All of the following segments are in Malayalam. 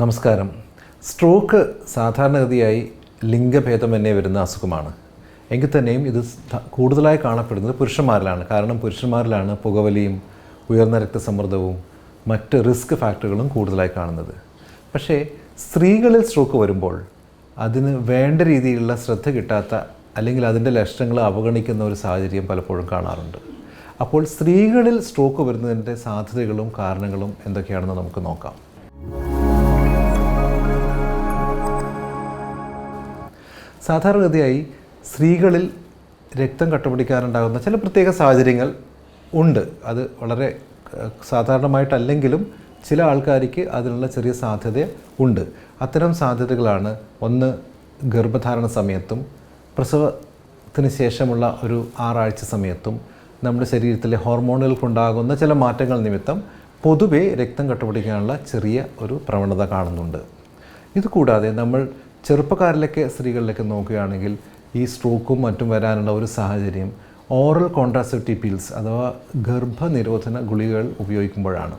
നമസ്കാരം. സ്ട്രോക്ക് സാധാരണഗതിയായി ലിംഗഭേദം ലിംഗഭേദമന്യേ വരുന്ന അസുഖമാണ്. എങ്കിൽ തന്നെയും ഇത് കൂടുതലായി കാണപ്പെടുന്നത് പുരുഷന്മാരിലാണ്. കാരണം പുരുഷന്മാരിലാണ് പുകവലിയും ഉയർന്ന രക്തസമ്മർദ്ദവും മറ്റ് റിസ്ക് ഫാക്ടറുകളും കൂടുതലായി കാണുന്നത്. പക്ഷേ സ്ത്രീകളിൽ സ്ട്രോക്ക് വരുമ്പോൾ അതിന് വേണ്ട രീതിയിലുള്ള ശ്രദ്ധ കിട്ടാത്ത അല്ലെങ്കിൽ അതിന്റെ ലക്ഷണങ്ങൾ അവഗണിക്കുന്ന ഒരു സാഹചര്യം പലപ്പോഴും കാണാറുണ്ട്. അപ്പോൾ സ്ത്രീകളിൽ സ്ട്രോക്ക് വരുന്നതിന്റെ സാധ്യതകളും കാരണങ്ങളും എന്തൊക്കെയാണെന്ന് നമുക്ക് നോക്കാം. സാധാരണഗതിയായി സ്ത്രീകളിൽ രക്തം കട്ടുപിടിക്കാറുണ്ടാകുന്ന ചില പ്രത്യേക സാഹചര്യങ്ങൾ ഉണ്ട്. അത് വളരെ സാധാരണമായിട്ടല്ലെങ്കിലും ചില ആൾക്കാർക്ക് അതിനുള്ള ചെറിയ സാധ്യത ഉണ്ട്. അത്തരം സാധ്യതകളാണ് ഒന്ന് ഗർഭധാരണ സമയത്തും പ്രസവത്തിന് ശേഷമുള്ള ഒരു ആറാഴ്ച സമയത്തും നമ്മുടെ ശരീരത്തിലെ ഹോർമോണുകൾക്കുണ്ടാകുന്ന ചില മാറ്റങ്ങൾ നിമിത്തം പൊതുവേ രക്തം കട്ടുപിടിക്കാനുള്ള ചെറിയ ഒരു പ്രവണത കാണുന്നുണ്ട്. ഇതുകൂടാതെ നമ്മൾ ചെറുപ്പക്കാരിലൊക്കെ സ്ത്രീകളിലൊക്കെ നോക്കുകയാണെങ്കിൽ ഈ സ്ട്രോക്കും മറ്റും വരാനുള്ള ഒരു സാഹചര്യം ഓറൽ കോൺട്രാസെപ്റ്റീവ് പീൽസ് അഥവാ ഗർഭനിരോധന ഗുളികകൾ ഉപയോഗിക്കുമ്പോഴാണ്.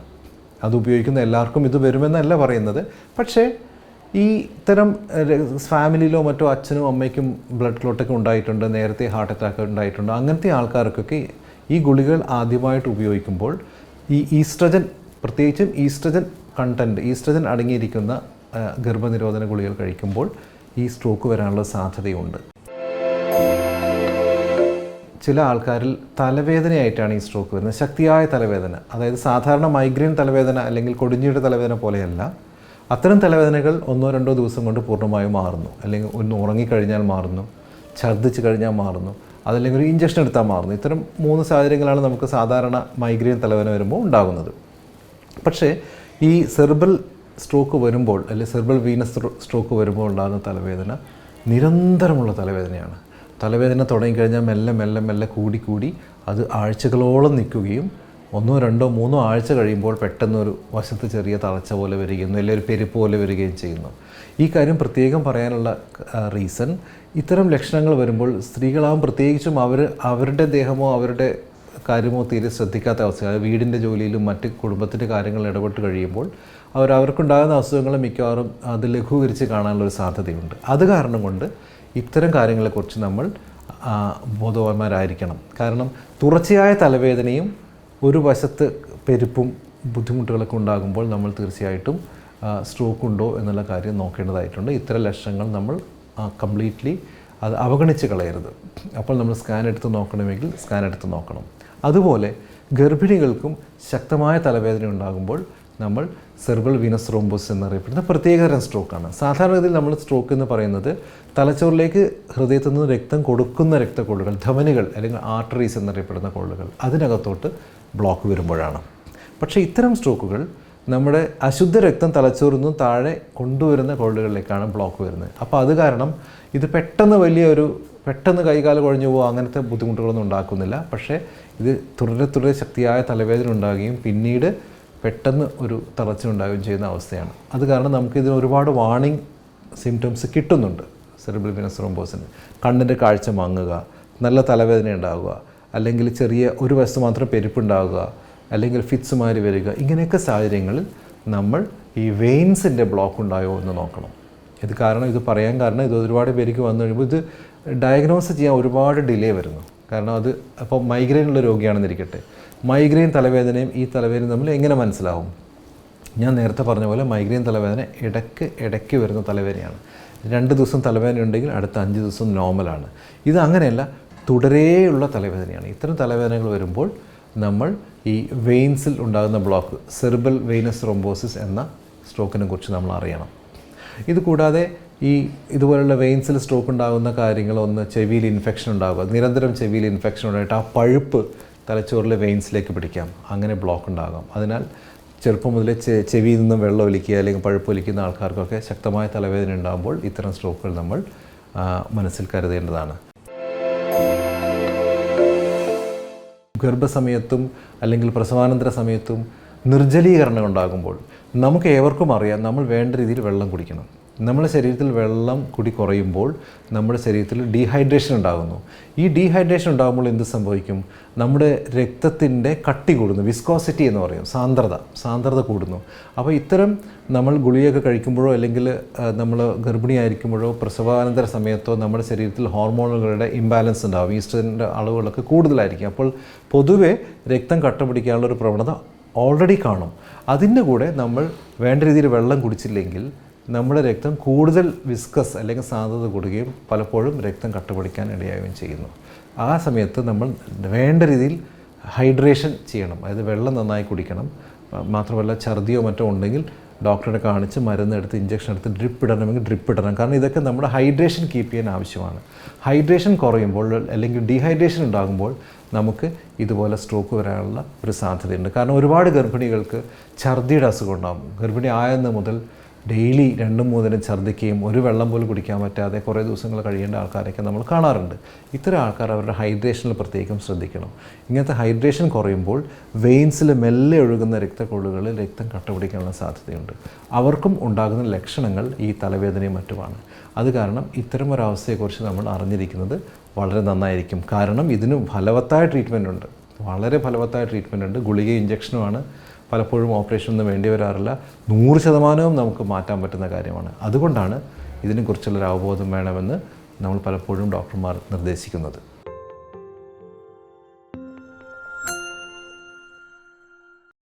അത് ഉപയോഗിക്കുന്ന എല്ലാവർക്കും ഇത് വരുമെന്നല്ല പറയുന്നത്. പക്ഷേ ഈ ഇത്തരം ഫാമിലിയിലോ മറ്റോ അച്ഛനും അമ്മയ്ക്കും ബ്ലഡ് ക്ലോട്ടൊക്കെ ഉണ്ടായിട്ടുണ്ട് നേരത്തെ ഹാർട്ട് അറ്റാക്ക് ഉണ്ടായിട്ടുണ്ട് അങ്ങനത്തെ ആൾക്കാർക്കൊക്കെ ഈ ഗുളികകൾ ആദ്യമായിട്ട് ഉപയോഗിക്കുമ്പോൾ ഈ ഈസ്ട്രജൻ പ്രത്യേകിച്ചും ഈസ്ട്രജൻ കണ്ടന്റ് ഈസ്ട്രജൻ അടങ്ങിയിരിക്കുന്ന ഗർഭനിരോധന ഗുളികൾ കഴിക്കുമ്പോൾ ഈ സ്ട്രോക്ക് വരാനുള്ള സാധ്യതയുണ്ട്. ചില ആൾക്കാരിൽ തലവേദനയായിട്ടാണ് ഈ സ്ട്രോക്ക് വരുന്നത്. ശക്തിയായ തലവേദന അതായത് സാധാരണ മൈഗ്രെയിൻ തലവേദന അല്ലെങ്കിൽ കൊടിഞ്ഞിയുടെ തലവേദന പോലെയല്ല അത്തരം തലവേദനകൾ ഒന്നോ രണ്ടോ ദിവസം കൊണ്ട് പൂർണമായും മാറുന്നു. അല്ലെങ്കിൽ ഒന്ന് ഉറങ്ങിക്കഴിഞ്ഞാൽ മാറുന്നു ഛർദ്ദിച്ച് കഴിഞ്ഞാൽ മാറുന്നു അതല്ലെങ്കിൽ ഒരു ഇഞ്ചക്ഷൻ എടുത്താൽ മാറുന്നു. ഇത്തരം മൂന്ന് സാഹചര്യങ്ങളാണ് നമുക്ക് സാധാരണ മൈഗ്രെയിൻ തലവേദന വരുമ്പോൾ ഉണ്ടാകുന്നത്. പക്ഷേ ഈ സെർബൽ സ്ട്രോക്ക് വരുമ്പോൾ അല്ലെങ്കിൽ സെർബൽ വീനസ് സ്ട്രോക്ക് വരുമ്പോൾ ഉണ്ടാകുന്ന തലവേദന നിരന്തരമുള്ള തലവേദനയാണ്. തലവേദന തുടങ്ങിക്കഴിഞ്ഞാൽ മെല്ലെ മെല്ലെ മെല്ലെ കൂടി കൂടി അത് ആഴ്ചകളോളം നിൽക്കുകയും ഒന്നോ രണ്ടോ മൂന്നോ ആഴ്ച കഴിയുമ്പോൾ പെട്ടെന്നൊരു വശത്ത് ചെറിയ തളച്ച പോലെ വരികയും അല്ലെങ്കിൽ ഒരു പെരുപ്പ് പോലെ വരികയും ചെയ്യുന്നു. ഈ കാര്യം പ്രത്യേകം പറയാനുള്ള റീസൺ ഇത്തരം ലക്ഷണങ്ങൾ വരുമ്പോൾ സ്ത്രീകളാവും പ്രത്യേകിച്ചും അവർ അവരുടെ ദേഹമോ അവരുടെ കാര്യമോ തീരെ ശ്രദ്ധിക്കാത്ത അവസ്ഥ വീടിന്റെ ജോലിയിലും മറ്റ് കുടുംബത്തിന്റെ കാര്യങ്ങളിൽ ഇടപെട്ട് കഴിയുമ്പോൾ അവർ അവർക്കുണ്ടാകുന്ന അസുഖങ്ങൾ മിക്കവാറും അത് ലഘൂകരിച്ച് കാണാനുള്ളൊരു സാധ്യതയുണ്ട്. അത് കാരണം കൊണ്ട് ഇത്തരം കാര്യങ്ങളെക്കുറിച്ച് നമ്മൾ ബോധവാന്മാരായിരിക്കണം. കാരണം തുടർച്ചയായ തലവേദനയും ഒരു വശത്ത് പെരുപ്പും ബുദ്ധിമുട്ടുകളൊക്കെ ഉണ്ടാകുമ്പോൾ നമ്മൾ തീർച്ചയായിട്ടും സ്ട്രോക്ക് ഉണ്ടോ എന്നുള്ള കാര്യം നോക്കേണ്ടതായിട്ടുണ്ട്. ഇത്തരം ലക്ഷണങ്ങൾ നമ്മൾ കംപ്ലീറ്റ്ലി അത് അവഗണിച്ച് കളയരുത്. അപ്പോൾ നമ്മൾ സ്കാൻ എടുത്ത് നോക്കണമെങ്കിൽ സ്കാൻ എടുത്ത് നോക്കണം. അതുപോലെ ഗർഭിണികൾക്കും ശക്തമായ തലവേദന ഉണ്ടാകുമ്പോൾ നമ്മൾ സെർബൽ വീനസ് റോംബോസ് എന്നറിയപ്പെടുന്ന പ്രത്യേകതരം സ്ട്രോക്കാണ് സാധാരണഗതിയിൽ നമ്മൾ സ്ട്രോക്ക് എന്ന് പറയുന്നത് തലച്ചോറിലേക്ക് ഹൃദയത്തിൽ നിന്ന് രക്തം കൊടുക്കുന്ന രക്തക്കൊള്ളുകൾ ധമനികൾ അല്ലെങ്കിൽ ആർട്ടറീസ് എന്നറിയപ്പെടുന്ന കൊള്ളുകൾ അതിനകത്തോട്ട് ബ്ലോക്ക് വരുമ്പോഴാണ്. പക്ഷേ ഇത്തരം സ്ട്രോക്കുകൾ നമ്മുടെ അശുദ്ധ രക്തം തലച്ചോറിൽ നിന്നും താഴെ കൊണ്ടുവരുന്ന കൊള്ളുകളിലേക്കാണ് ബ്ലോക്ക് വരുന്നത്. അപ്പോൾ അത് കാരണം ഇത് പെട്ടെന്ന് വലിയൊരു പെട്ടെന്ന് കൈകാല കുഴഞ്ഞു പോകുക അങ്ങനത്തെ ബുദ്ധിമുട്ടുകളൊന്നും ഉണ്ടാക്കുന്നില്ല. പക്ഷേ ഇത് തുടരെ തുടരെ ശക്തിയായ തലവേദന ഉണ്ടാകുകയും പിന്നീട് പെട്ടെന്ന് ഒരു തളച്ചിലുണ്ടാകുകയും ചെയ്യുന്ന അവസ്ഥയാണ്. അത് കാരണം നമുക്കിതിന് ഒരുപാട് വാണിംഗ് സിംറ്റംസ് കിട്ടുന്നുണ്ട്. സെറിബ്രൽ വിനസ് റോംബോസിന് കണ്ണിന്റെ കാഴ്ച മങ്ങുക നല്ല തലവേദന ഉണ്ടാവുക അല്ലെങ്കിൽ ചെറിയ ഒരു വശത്ത് മാത്രം പെരുപ്പുണ്ടാവുക അല്ലെങ്കിൽ ഫിറ്റ്സ് മാറി വരിക ഇങ്ങനെയൊക്കെ സാഹചര്യങ്ങളിൽ നമ്മൾ ഈ വെയിൻസിന്റെ ബ്ലോക്ക് ഉണ്ടായോ എന്ന് നോക്കണം. ഇത് കാരണം ഇത് പറയാൻ കാരണം ഇത് ഒരുപാട് പേർക്ക് വന്നു കഴിയുമ്പോൾ ഇത് ഡയഗ്നോസ് ചെയ്യാൻ ഒരുപാട് ഡിലേ വരുന്നു. കാരണം അത് അപ്പോൾ മൈഗ്രെയിൻ ഉള്ള രോഗിയാണെന്നിരിക്കട്ടെ. മൈഗ്രെയിൻ തലവേദനയും ഈ തലവേദനയും തമ്മിൽ എങ്ങനെ മനസ്സിലാവും? ഞാൻ നേരത്തെ പറഞ്ഞ പോലെ മൈഗ്രെയിൻ തലവേദന ഇടയ്ക്ക് ഇടയ്ക്ക് വരുന്ന തലവേദനയാണ്. രണ്ട് ദിവസം തലവേദന ഉണ്ടെങ്കിൽ അടുത്ത അഞ്ച് ദിവസം നോർമലാണ് ഇത് അങ്ങനെയല്ല തുടരെയുള്ള തലവേദനയാണ്. ഇത്തരം തലവേദനകൾ വരുമ്പോൾ നമ്മൾ ഈ വെയിൻസിൽ ഉണ്ടാകുന്ന ബ്ലോക്ക് സെർബൽ വെയിനസ് റോംബോസിസ് എന്ന സ്ട്രോക്കിനെ കുറിച്ച് നമ്മൾ അറിയണം. ഇത് കൂടാതെ ഈ ഇതുപോലുള്ള വെയിൻസിൽ സ്ട്രോക്ക് ഉണ്ടാകുന്ന കാര്യങ്ങൾ ഒന്ന് ചെവിയിൽ ഇൻഫെക്ഷൻ ഉണ്ടാകുക നിരന്തരം ചെവിയിൽ ഇൻഫെക്ഷൻ ഉണ്ടായിട്ട് ആ പഴുപ്പ് തലച്ചോറിലെ വെയിൻസിലേക്ക് പിടിക്കാം. അങ്ങനെ ബ്ലോക്ക് ഉണ്ടാകാം. അതിനാൽ ചെറുപ്പം മുതലേ ചെവിയിൽ നിന്നും വെള്ളം ഒലിക്കുക അല്ലെങ്കിൽ പഴുപ്പ് ഒലിക്കുന്ന ആൾക്കാർക്കൊക്കെ ശക്തമായ തലവേദന ഉണ്ടാകുമ്പോൾ ഇത്തരം സ്ട്രോക്കുകൾ നമ്മൾ മനസ്സിൽ കരുതേണ്ടതാണ്. ഗർഭസമയത്തും അല്ലെങ്കിൽ പ്രസവാനന്തര സമയത്തും നിർജലീകരണം ഉണ്ടാകുമ്പോൾ നമുക്ക് ഏവർക്കും അറിയാം നമ്മൾ വേണ്ട രീതിയിൽ വെള്ളം കുടിക്കണം. നമ്മുടെ ശരീരത്തിൽ വെള്ളം കുടി കുറയുമ്പോൾ നമ്മുടെ ശരീരത്തിൽ ഡീഹൈഡ്രേഷൻ ഉണ്ടാകുന്നു. ഈ ഡീഹൈഡ്രേഷൻ ഉണ്ടാകുമ്പോൾ എന്ത് സംഭവിക്കും? നമ്മുടെ രക്തത്തിന്റെ കട്ടി കൂടുന്നു. വിസ്കോസിറ്റി എന്ന് പറയും. സാന്ദ്രത സാന്ദ്രത കൂടുന്നു. അപ്പോൾ ഇത്തരം നമ്മൾ ഗുളികയൊക്കെ കഴിക്കുമ്പോഴോ അല്ലെങ്കിൽ നമ്മൾ ഗർഭിണിയായിരിക്കുമ്പോഴോ പ്രസവാനന്തര സമയത്തോ നമ്മുടെ ശരീരത്തിൽ ഹോർമോണുകളുടെ ഇംബാലൻസ് ഉണ്ടാകും. ഈസ്ട്രജന്റെ അളവുകളൊക്കെ കൂടുതലായിരിക്കും. അപ്പോൾ പൊതുവെ രക്തം കട്ട പിടിക്കാനുള്ള ഒരു പ്രവണത ഓൾറെഡി കാണും. അതിന്റെ കൂടെ നമ്മൾ വേണ്ട രീതിയിൽ വെള്ളം കുടിച്ചില്ലെങ്കിൽ നമ്മുടെ രക്തം കൂടുതൽ വിസ്കസ് അല്ലെങ്കിൽ സാന്ദ്രത കൂടുകയും പലപ്പോഴും രക്തം കട്ടുപിടിക്കാൻ ഇടയാവുകയും ചെയ്യുന്നു. ആ സമയത്ത് നമ്മൾ വേണ്ട രീതിയിൽ ഹൈഡ്രേഷൻ ചെയ്യണം. അതായത് വെള്ളം നന്നായി കുടിക്കണം. മാത്രമല്ല ഛർദിയോ മറ്റോ ഉണ്ടെങ്കിൽ ഡോക്ടറെ കാണിച്ച് മരുന്ന് എടുത്ത് ഇഞ്ചക്ഷൻ എടുത്ത് ഡ്രിപ്പ് ഇടണമെങ്കിൽ ഡ്രിപ്പ് ഇടണം. കാരണം ഇതൊക്കെ നമ്മുടെ ഹൈഡ്രേഷൻ കീപ്പ് ചെയ്യാൻ ആവശ്യമാണ്. ഹൈഡ്രേഷൻ കുറയുമ്പോൾ അല്ലെങ്കിൽ ഡീഹൈഡ്രേഷൻ ഉണ്ടാകുമ്പോൾ നമുക്ക് ഇതുപോലെ സ്ട്രോക്ക് വരാനുള്ള ഒരു സാധ്യതയുണ്ട്. കാരണം ഒരുപാട് ഗർഭിണികൾക്ക് ഛർദിയുടെ അസുഖം ഉണ്ടാകും. ഗർഭിണി ആയെന്ന് മുതൽ ഡെയിലി രണ്ടും മൂന്നിനും ഛർദ്ദിക്കുകയും ഒരു വെള്ളം പോലും കുടിക്കാൻ പറ്റാതെ കുറേ ദിവസങ്ങൾ കഴിയേണ്ട ആൾക്കാരൊക്കെ നമ്മൾ കാണാറുണ്ട്. ഇത്തരം ആൾക്കാർ അവരുടെ ഹൈഡ്രേഷനിൽ പ്രത്യേകം ശ്രദ്ധിക്കണം. ഇങ്ങനത്തെ ഹൈഡ്രേഷൻ കുറയുമ്പോൾ വെയിൻസിൽ മെല്ലെ ഒഴുകുന്ന രക്തക്കൊള്ളുകളിൽ രക്തം കട്ടപിടിക്കാനുള്ള സാധ്യതയുണ്ട്. അവർക്കും ഉണ്ടാകുന്ന ലക്ഷണങ്ങൾ ഈ തലവേദനയും മറ്റുമാണ്. അത് കാരണം ഇത്തരമൊരവസ്ഥയെക്കുറിച്ച് നമ്മൾ അറിഞ്ഞിരിക്കുന്നത് വളരെ നന്നായിരിക്കും. കാരണം ഇതിന് ഫലവത്തായ ട്രീറ്റ്മെന്റ് ഉണ്ട്. വളരെ ഫലവത്തായ ട്രീറ്റ്മെന്റ് ഉണ്ട്. ഗുളിക ഇഞ്ചക്ഷനുമാണ് പലപ്പോഴും ഓപ്പറേഷനൊന്നും വേണ്ടി വരാറില്ല. നൂറ് ശതമാനവും നമുക്ക് മാറ്റാൻ പറ്റുന്ന കാര്യമാണ്. അതുകൊണ്ടാണ് ഇതിനെക്കുറിച്ചുള്ളൊരു അവബോധം വേണമെന്ന് നമ്മൾ പലപ്പോഴും ഡോക്ടർമാർ നിർദ്ദേശിക്കുന്നത്.